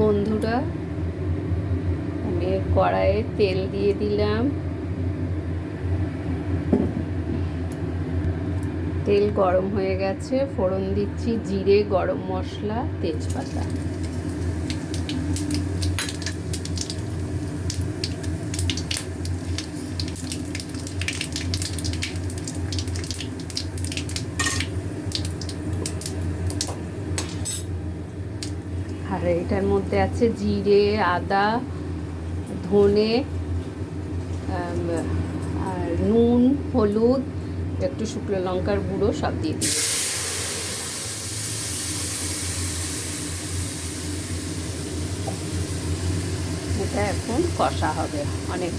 বন্ধুরা, আমি কড়াইয়ে তেল দিয়ে দিলাম। তেল গরম হয়ে গেছে। ফোড়ন দিচ্ছি জিরে, গরম মশলা, তেজপাতা। এটার মধ্যে আছে জিরে, আদা, ধনে আর নুন, হলুদ, একটু শুকনো লঙ্কার গুঁড়ো, সব দিয়ে দিই। এটা এখন কষা হবে অনেক।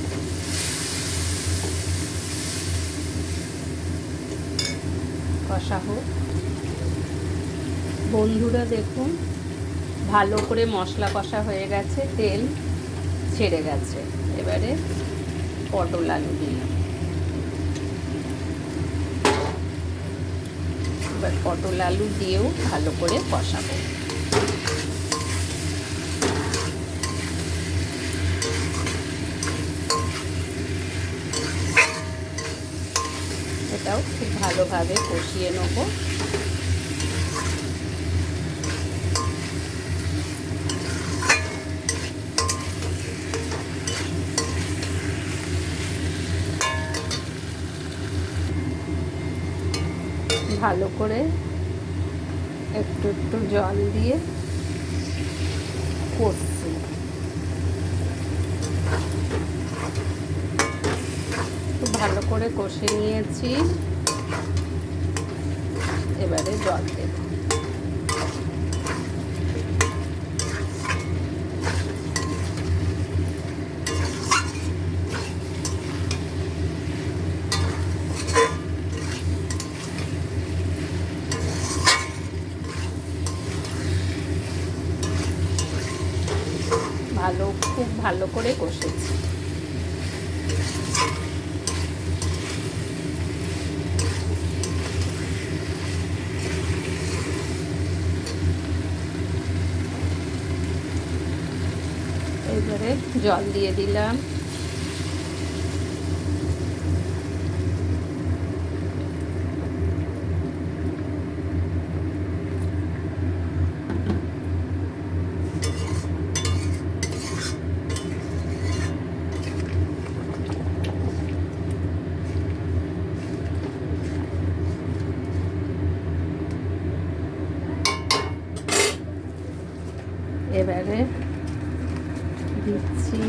কষা হোক। বন্ধুরা দেখুন ভালো করে মশলা কষা হয়ে গেছে, তেল ছেড়ে গেছে। এবারে পটল আলু দিলাম এবার পটল আলু দিয়েও ভালো করে কষাবো। এটাও খুব ভালোভাবে কষিয়ে নেব। ভালো করে একটু একটু জল দিয়ে করছি ভালো করে কষে নিয়েছি। এবারে জল দেব। ভালো খুব ভালো করে কষেছি। এবারে জল দিয়ে দিলাম। এবারে দিচ্ছি।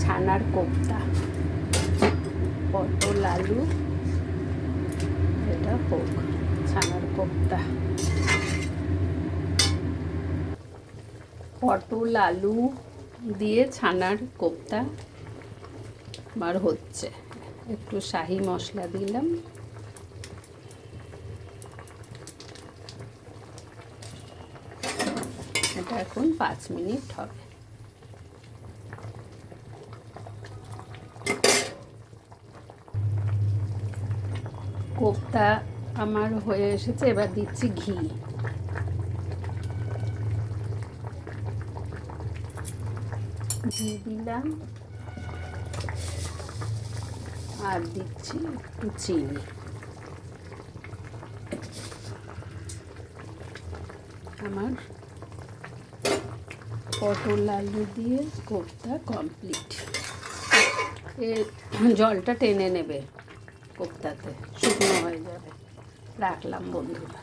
ছানার কোপ্তা, পটল আলু, এটা হোক, ছানার কোপ্তা। পটল আলু দিয়ে ছানার কোপ্তা আমার হচ্ছে। একটু শাহি মশলা দিলাম। এটা এখন পাঁচ মিনিট হবে। কোপ্তা আমার হয়ে এসেছে, এবার দিচ্ছি ঘি। ঘি দিলাম। আর দিচ্ছি একটু চিনি। আমার পটল, আলু দিয়ে কোপ্তা কমপ্লিট এ জলটা টেনে নেবে কোপ্তাতে, শুকনো হয়ে যাবে। রাখলাম বন্ধুরা।